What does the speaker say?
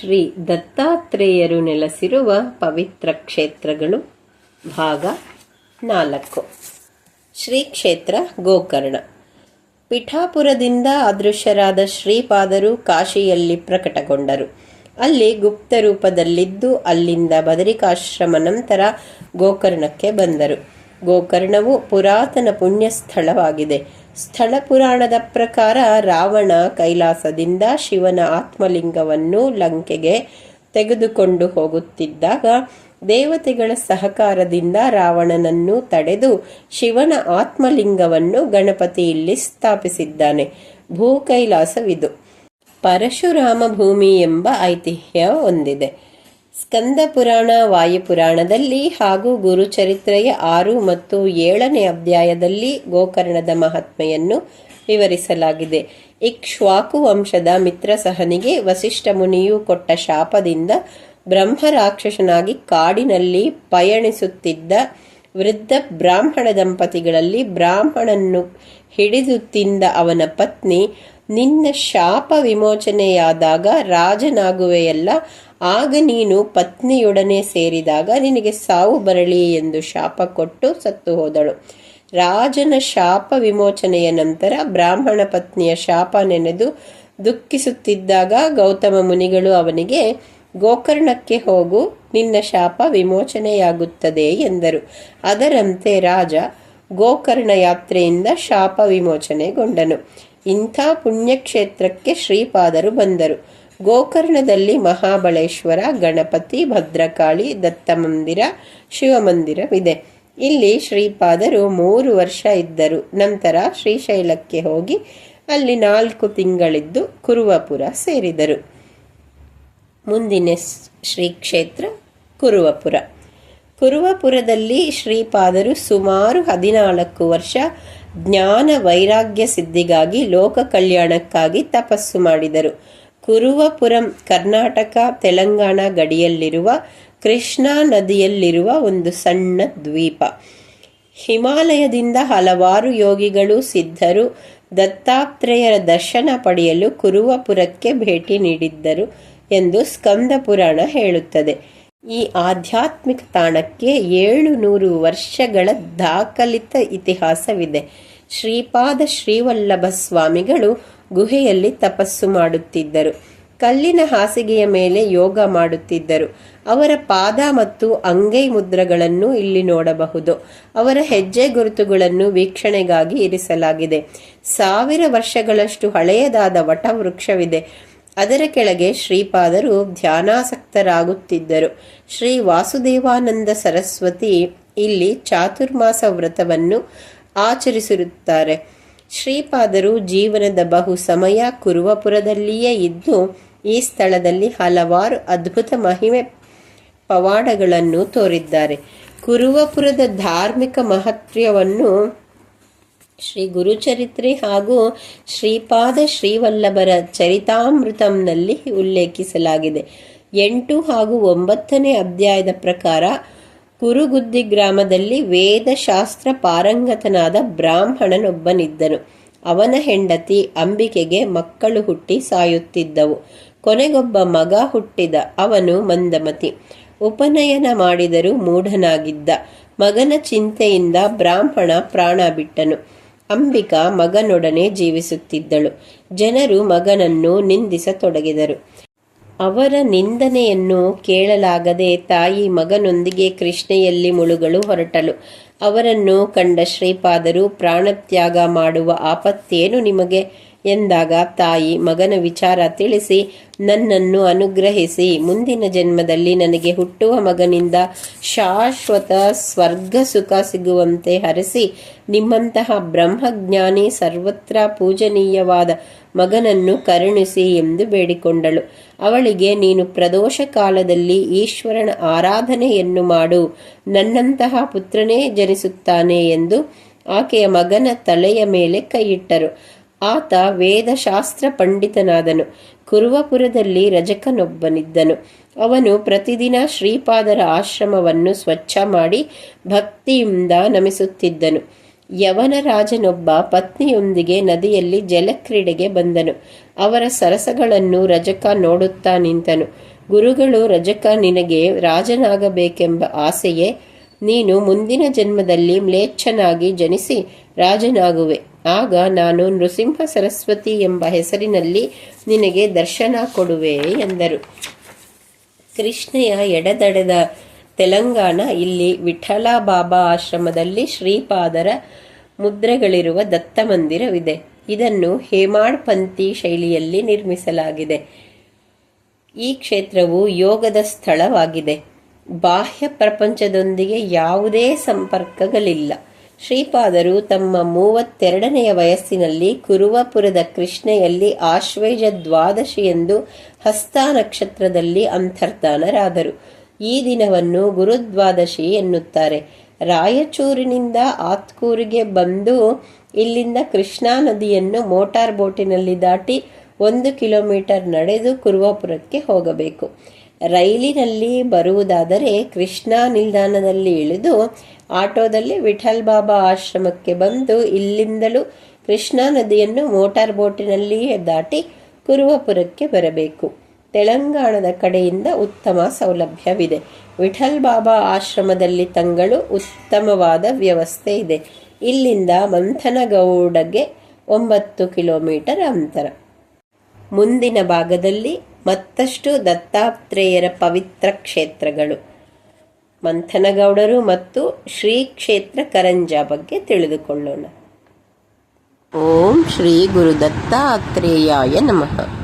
ಶ್ರೀ ದತ್ತಾತ್ರೇಯರು ನೆಲೆಸಿರುವ ಪವಿತ್ರ ಕ್ಷೇತ್ರಗಳು ಭಾಗ ನಾಲ್ಕು. ಶ್ರೀ ಕ್ಷೇತ್ರ ಗೋಕರ್ಣ. ಪಿಠಾಪುರದಿಂದ ಅದೃಶ್ಯರಾದ ಶ್ರೀಪಾದರು ಕಾಶಿಯಲ್ಲಿ ಪ್ರಕಟಗೊಂಡರು. ಅಲ್ಲಿ ಗುಪ್ತ ರೂಪದಲ್ಲಿದ್ದು ಅಲ್ಲಿಂದ ಬದರಿಕಾಶ್ರಮ ನಂತರ ಗೋಕರ್ಣಕ್ಕೆ ಬಂದರು. ಗೋಕರ್ಣವು ಪುರಾತನ ಪುಣ್ಯ ಸ್ಥಳವಾಗಿದೆ ಸ್ಥಳ ಪುರಾಣದ ಪ್ರಕಾರ ರಾವಣ ಕೈಲಾಸದಿಂದ ಶಿವನ ಆತ್ಮಲಿಂಗವನ್ನು ಲಂಕೆಗೆ ತೆಗೆದುಕೊಂಡು ಹೋಗುತ್ತಿದ್ದಾಗ ದೇವತೆಗಳ ಸಹಕಾರದಿಂದ ರಾವಣನನ್ನು ತಡೆದು ಶಿವನ ಆತ್ಮಲಿಂಗವನ್ನು ಗಣಪತಿ ಇಲ್ಲಿ ಸ್ಥಾಪಿಸಿದ್ದಾನೆ. ಭೂ ಕೈಲಾಸವಿದು ಪರಶುರಾಮ ಭೂಮಿ ಎಂಬ ಐತಿಹ್ಯ ಹೊಂದಿದೆ. ಸ್ಕಂದ ಪುರಾಣ ವಾಯುಪುರಾಣದಲ್ಲಿ ಹಾಗೂ ಗುರುಚರಿತ್ರೆಯ ಆರು ಮತ್ತು ಏಳನೇ ಅಧ್ಯಾಯದಲ್ಲಿ ಗೋಕರ್ಣದ ಮಹಾತ್ಮೆಯನ್ನು ವಿವರಿಸಲಾಗಿದೆ. ಇಕ್ಷ್ವಾಕು ವಂಶದ ಮಿತ್ರ ಸಹನಿಗೆ ವಸಿಷ್ಠ ಮುನಿಯು ಕೊಟ್ಟ ಶಾಪದಿಂದ ಬ್ರಹ್ಮರಾಕ್ಷಸನಾಗಿ ಕಾಡಿನಲ್ಲಿ ಪಯಣಿಸುತ್ತಿದ್ದ ವೃದ್ಧ ಬ್ರಾಹ್ಮಣ ದಂಪತಿಗಳಲ್ಲಿ ಬ್ರಾಹ್ಮಣನ್ನು ಹಿಡಿದು ತಿಂದ ಅವನ ಪತ್ನಿ ನಿನ್ನ ಶಾಪ ವಿಮೋಚನೆಯಾದಾಗ ರಾಜನಾಗುವೆಯಲ್ಲ, ಆಗ ನೀನು ಪತ್ನಿಯೊಡನೆ ಸೇರಿದಾಗ ನಿನಗೆ ಸಾವು ಬರಲಿ ಎಂದು ಶಾಪ ಕೊಟ್ಟು ಸತ್ತು ಹೋದಳು. ರಾಜನ ಶಾಪ ವಿಮೋಚನೆಯ ನಂತರ ಬ್ರಾಹ್ಮಣ ಪತ್ನಿಯ ಶಾಪ ನೆನೆದು ದುಃಖಿಸುತ್ತಿದ್ದಾಗ ಗೌತಮ ಮುನಿಗಳು ಅವನಿಗೆ, ಗೋಕರ್ಣಕ್ಕೆ ಹೋಗು, ನಿನ್ನ ಶಾಪ ವಿಮೋಚನೆಯಾಗುತ್ತದೆ ಎಂದರು. ಅದರಂತೆ ರಾಜ ಗೋಕರ್ಣ ಯಾತ್ರೆಯಿಂದ ಶಾಪ ವಿಮೋಚನೆಗೊಂಡನು. ಇಂಥ ಪುಣ್ಯಕ್ಷೇತ್ರಕ್ಕೆ ಶ್ರೀಪಾದರು ಬಂದರು. ಗೋಕರ್ಣದಲ್ಲಿ ಮಹಾಬಳೇಶ್ವರ, ಗಣಪತಿ, ಭದ್ರಕಾಳಿ ದತ್ತ ಮಂದಿರ ಶಿವಮಂದಿರವಿದೆ. ಇಲ್ಲಿ ಶ್ರೀಪಾದರು ಮೂರು ವರ್ಷ ಇದ್ದರು. ನಂತರ ಶ್ರೀಶೈಲಕ್ಕೆ ಹೋಗಿ ಅಲ್ಲಿ ನಾಲ್ಕು ತಿಂಗಳಿದ್ದು ಕುರುವಪುರ ಸೇರಿದರು. ಮುಂದಿನ ಶ್ರೀ ಕ್ಷೇತ್ರ ಕುರುವಪುರ. ಕುರುವಪುರದಲ್ಲಿ ಶ್ರೀಪಾದರು ಸುಮಾರು ಹದಿನಾಲ್ಕು ವರ್ಷ ಜ್ಞಾನ ವೈರಾಗ್ಯ ಸಿದ್ಧಿಗಾಗಿ ಲೋಕ ಕಲ್ಯಾಣಕ್ಕಾಗಿ ತಪಸ್ಸು ಮಾಡಿದರು. ಕುರುವಪುರಂ, ಕರ್ನಾಟಕ, ತೆಲಂಗಾಣ ಗಡಿಯಲ್ಲಿರುವ ಕೃಷ್ಣಾ ನದಿಯಲ್ಲಿರುವ ಒಂದು ಸಣ್ಣ ದ್ವೀಪ. ಹಿಮಾಲಯದಿಂದ ಹಲವಾರು ಯೋಗಿಗಳು ಸಿದ್ಧರು ದತ್ತಾತ್ರೇಯರ ದರ್ಶನ ಪಡೆಯಲು ಕುರುವಪುರಕ್ಕೆ ಭೇಟಿ ನೀಡಿದ್ದರು ಎಂದು ಸ್ಕಂದ ಪುರಾಣ ಹೇಳುತ್ತದೆ. ಈ ಆಧ್ಯಾತ್ಮಿಕ ತಾಣಕ್ಕೆ ಏಳು ನೂರು ವರ್ಷಗಳ ದಾಖಲಿತ ಇತಿಹಾಸವಿದೆ. ಶ್ರೀಪಾದ ಶ್ರೀವಲ್ಲಭ ಸ್ವಾಮಿಗಳು ಗುಹೆಯಲ್ಲಿ ತಪಸ್ಸು ಮಾಡುತ್ತಿದ್ದರು. ಕಲ್ಲಿನ ಹಾಸಿಗೆಯ ಮೇಲೆ ಯೋಗ ಮಾಡುತ್ತಿದ್ದರು. ಅವರ ಪಾದ ಮತ್ತು ಅಂಗೈ ಮುದ್ರಗಳನ್ನು ಇಲ್ಲಿ ನೋಡಬಹುದು. ಅವರ ಹೆಜ್ಜೆ ಗುರುತುಗಳನ್ನು ವೀಕ್ಷಣೆಗಾಗಿ ಇರಿಸಲಾಗಿದೆ. ಸಾವಿರ ವರ್ಷಗಳಷ್ಟು ಹಳೆಯದಾದ ವಟವೃಕ್ಷವಿದೆ. ಅದರ ಕೆಳಗೆ ಶ್ರೀಪಾದರು ಧ್ಯಾನಾಸಕ್ತರಾಗುತ್ತಿದ್ದರು. ಶ್ರೀ ವಾಸುದೇವಾನಂದ ಸರಸ್ವತಿ ಇಲ್ಲಿ ಚಾತುರ್ಮಾಸ ವ್ರತವನ್ನು ಆಚರಿಸಿರುತ್ತಾರೆ. ಶ್ರೀಪಾದರು ಜೀವನದ ಬಹು ಸಮಯ ಕುರುವಪುರದಲ್ಲಿಯೇ ಇದ್ದು, ಈ ಸ್ಥಳದಲ್ಲಿ ಹಲವಾರು ಅದ್ಭುತ ಮಹಿಮೆ ಪವಾಡಗಳನ್ನು ತೋರಿದ್ದಾರೆ. ಕುರುವಪುರದ ಧಾರ್ಮಿಕ ಮಹತ್ವವನ್ನು ಶ್ರೀ ಗುರುಚರಿತ್ರೆ ಹಾಗೂ ಶ್ರೀಪಾದ ಶ್ರೀವಲ್ಲಭರ ಚರಿತಾಮೃತಂನಲ್ಲಿ ಉಲ್ಲೇಖಿಸಲಾಗಿದೆ. ಎಂಟು ಹಾಗೂ ಒಂಬತ್ತನೇ ಅಧ್ಯಾಯದ ಪ್ರಕಾರ ಕುರುಗುದ್ದಿ ಗ್ರಾಮದಲ್ಲಿ ವೇದಶಾಸ್ತ್ರ ಪಾರಂಗತನಾದ ಬ್ರಾಹ್ಮಣನೊಬ್ಬನಿದ್ದನು. ಅವನ ಹೆಂಡತಿ ಅಂಬಿಕೆಗೆ ಮಕ್ಕಳು ಹುಟ್ಟಿ ಸಾಯುತ್ತಿದ್ದವು. ಕೊನೆಗೊಬ್ಬ ಮಗ ಹುಟ್ಟಿದ, ಅವನು ಮಂದಮತಿ. ಉಪನಯನ ಮಾಡಿದರೂ ಮೂಢನಾಗಿದ್ದ. ಮಗನ ಚಿಂತೆಯಿಂದ ಬ್ರಾಹ್ಮಣ ಪ್ರಾಣ ಬಿಟ್ಟನು. ಅಂಬಿಕಾ ಮಗನೊಡನೆ ಜೀವಿಸುತ್ತಿದ್ದಳು. ಜನರು ಮಗನನ್ನು ನಿಂದಿಸತೊಡಗಿದರು. ಅವರ ನಿಂದನೆಯನ್ನು ಕೇಳಲಾಗದೆ ತಾಯಿ ಮಗನೊಂದಿಗೆ ಕೃಷ್ಣೆಯಲ್ಲಿ ಮುಳುಗಲು ಹೊರಟಳು. ಅವರನ್ನು ಕಂಡ ಶ್ರೀಪಾದರು ಪ್ರಾಣತ್ಯಾಗ ಮಾಡುವ ಆಪತ್ತೇನು ನಿಮಗೆ? ಎಂದಾಗ ತಾಯಿ ಮಗನ ವಿಚಾರ ತಿಳಿಸಿ, ನನ್ನನ್ನು ಅನುಗ್ರಹಿಸಿ. ಮುಂದಿನ ಜನ್ಮದಲ್ಲಿ ನನಗೆ ಹುಟ್ಟುವ ಮಗನಿಂದ ಶಾಶ್ವತ ಸ್ವರ್ಗ ಸುಖ ಸಿಗುವಂತೆ ಹರಿಸಿ, ನಿಮ್ಮಂತಹ ಬ್ರಹ್ಮಜ್ಞಾನಿ ಸರ್ವತ್ರ ಪೂಜನೀಯವಾದ ಮಗನನ್ನು ಕರುಣಿಸಿ ಎಂದು ಬೇಡಿಕೊಂಡಳು. ಅವಳಿಗೆ, ನೀನು ಪ್ರದೋಷ ಕಾಲದಲ್ಲಿ ಈಶ್ವರನ ಆರಾಧನೆಯನ್ನು ಮಾಡು, ನನ್ನಂತಹ ಪುತ್ರನೇ ಜನಿಸುತ್ತಾನೆ ಎಂದು ಆಕೆಯ ಮಗನ ತಲೆಯ ಮೇಲೆ ಕೈಯಿಟ್ಟರು. ಆತ ವೇದಶಾಸ್ತ್ರ ಪಂಡಿತನಾದನು. ಕುರುವಪುರದಲ್ಲಿ ರಜಕನೊಬ್ಬನಿದ್ದನು. ಅವನು ಪ್ರತಿದಿನ ಶ್ರೀಪಾದರ ಆಶ್ರಮವನ್ನು ಸ್ವಚ್ಛ ಮಾಡಿ ಭಕ್ತಿಯಿಂದ ನಮಿಸುತ್ತಿದ್ದನು. ಯವನ ರಾಜನೊಬ್ಬ ಪತ್ನಿಯೊಂದಿಗೆ ನದಿಯಲ್ಲಿ ಜಲಕ್ರೀಡೆಗೆ ಬಂದನು. ಅವರ ಸರಸಗಳನ್ನು ರಜಕ ನೋಡುತ್ತಾ ನಿಂತನು. ಗುರುಗಳು, ರಜಕ, ನಿನಗೆ ರಾಜನಾಗಬೇಕೆಂಬ ಆಸೆಯೇ ನೀನು ಮುಂದಿನ ಜನ್ಮದಲ್ಲಿ ಮ್ಲೇಚ್ಛನಾಗಿ ಜನಿಸಿ ರಾಜನಾಗುವೆ. ಆಗ ನಾನು ನೃಸಿಂಹ ಸರಸ್ವತಿ ಎಂಬ ಹೆಸರಿನಲ್ಲಿ ನಿನಗೆ ದರ್ಶನ ಕೊಡುವೆ ಎಂದರು. ಕೃಷ್ಣೆಯ ಎಡದಡದ ತೆಲಂಗಾಣ ಇಲ್ಲಿ ವಿಠಲ ಬಾಬಾ ಆಶ್ರಮದಲ್ಲಿ ಶ್ರೀಪಾದರ ಮುದ್ರೆಗಳಿರುವ ದತ್ತ ಮಂದಿರವಿದೆ. ಇದನ್ನು ಹೇಮಾಡ್ ಪಂಥಿ ಶೈಲಿಯಲ್ಲಿ ನಿರ್ಮಿಸಲಾಗಿದೆ. ಈ ಕ್ಷೇತ್ರವು ಯೋಗದ ಸ್ಥಳವಾಗಿದೆ. ಬಾಹ್ಯ ಪ್ರಪಂಚದೊಂದಿಗೆ ಯಾವುದೇ ಸಂಪರ್ಕಗಳಿಲ್ಲ. ಶ್ರೀಪಾದರು ತಮ್ಮ ಮೂವತ್ತೆರಡನೆಯ ವಯಸ್ಸಿನಲ್ಲಿ ಕುರುವಪುರದ ಕೃಷ್ಣೆಯಲ್ಲಿ ಆಶ್ವೇಜ ದ್ವಾದಶಿಯಂದು ಹಸ್ತ ನಕ್ಷತ್ರದಲ್ಲಿ ಅಂತರ್ಧಾನರಾದರು. ಈ ದಿನವನ್ನು ಗುರುದ್ವಾದಶಿ ಎನ್ನುತ್ತಾರೆ. ರಾಯಚೂರಿನಿಂದ ಆತ್ಕೂರಿಗೆ ಬಂದು ಇಲ್ಲಿಂದ ಕೃಷ್ಣಾ ನದಿಯನ್ನು ಮೋಟಾರ್ ಬೋಟಿನಲ್ಲಿ ದಾಟಿ ಒಂದು ಕಿಲೋಮೀಟರ್ ನಡೆದು ಕುರುವಪುರಕ್ಕೆ ಹೋಗಬೇಕು. ರೈಲಿನಲ್ಲಿ ಬರುವುದಾದರೆ ಕೃಷ್ಣಾ ನಿಲ್ದಾಣದಲ್ಲಿ ಇಳಿದು ಆಟೋದಲ್ಲಿ ವಿಠಲ್ ಬಾಬಾ ಆಶ್ರಮಕ್ಕೆ ಬಂದು ಇಲ್ಲಿಂದಲೂ ಕೃಷ್ಣಾ ನದಿಯನ್ನು ಮೋಟಾರ್ ಬೋಟಿನಲ್ಲಿಯೇ ದಾಟಿ ಕುರುವಪುರಕ್ಕೆ ಬರಬೇಕು. ತೆಲಂಗಾಣದ ಕಡೆಯಿಂದ ಉತ್ತಮ ಸೌಲಭ್ಯವಿದೆ. ವಿಠಲ್ ಬಾಬಾ ಆಶ್ರಮದಲ್ಲಿ ತಂಗಳು ಉತ್ತಮವಾದ ವ್ಯವಸ್ಥೆ ಇದೆ. ಇಲ್ಲಿಂದ ಮಂಥನಗೌಡಗೆ ಒಂಬತ್ತು ಕಿಲೋಮೀಟರ್ ಅಂತರ. ಮುಂದಿನ ಭಾಗದಲ್ಲಿ ಮತ್ತಷ್ಟು ದತ್ತಾತ್ರೇಯರ ಪವಿತ್ರ ಕ್ಷೇತ್ರಗಳು. ಮಂಥನಗೌಡರು ಮತ್ತು ಶ್ರೀ ಕ್ಷೇತ್ರ ಕರಂಜ ಬಗ್ಗೆ ತಿಳಿದುಕೊಳ್ಳೋಣ. ಓಂ ಶ್ರೀ ಗುರು ದತ್ತಾತ್ರೇಯಾಯ ನಮಃ.